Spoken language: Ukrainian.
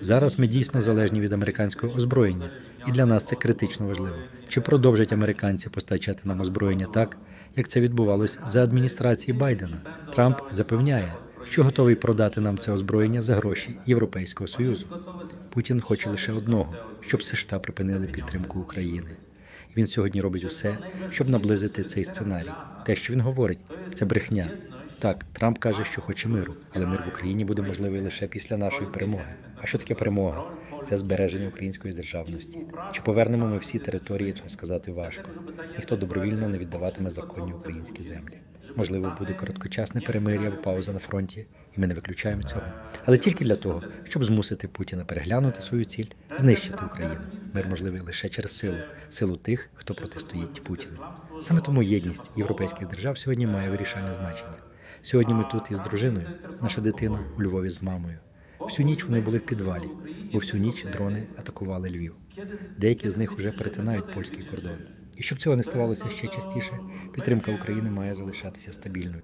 Зараз ми дійсно залежні від американського озброєння, і для нас це критично важливо. Чи продовжать американці постачати нам озброєння так, як це відбувалось за адміністрації Байдена? Трамп запевняє, що готовий продати нам це озброєння за гроші Європейського союзу. Путін хоче лише одного, щоб США припинили підтримку України. Він сьогодні робить усе, щоб наблизити цей сценарій. Те, що він говорить, це брехня. Так, Трамп каже, що хоче миру, але мир в Україні буде можливий лише після нашої перемоги. А що таке перемога? Це збереження української державності. Чи повернемо ми всі території, це сказати важко. Ніхто добровільно не віддаватиме законні українські землі. Можливо, буде короткочасне перемир'я або пауза на фронті, і ми не виключаємо цього. Але тільки для того, щоб змусити Путіна переглянути свою ціль, знищити Україну. Мир можливий лише через силу, силу тих, хто протистоїть Путіну. Саме тому єдність європейських держав сьогодні має вирішальне значення. Сьогодні ми тут із дружиною, наша дитина у Львові з мамою. Всю ніч вони були в підвалі, бо всю ніч дрони атакували Львів. Деякі з них вже перетинають польський кордон. І щоб цього не ставалося ще частіше, підтримка України має залишатися стабільною.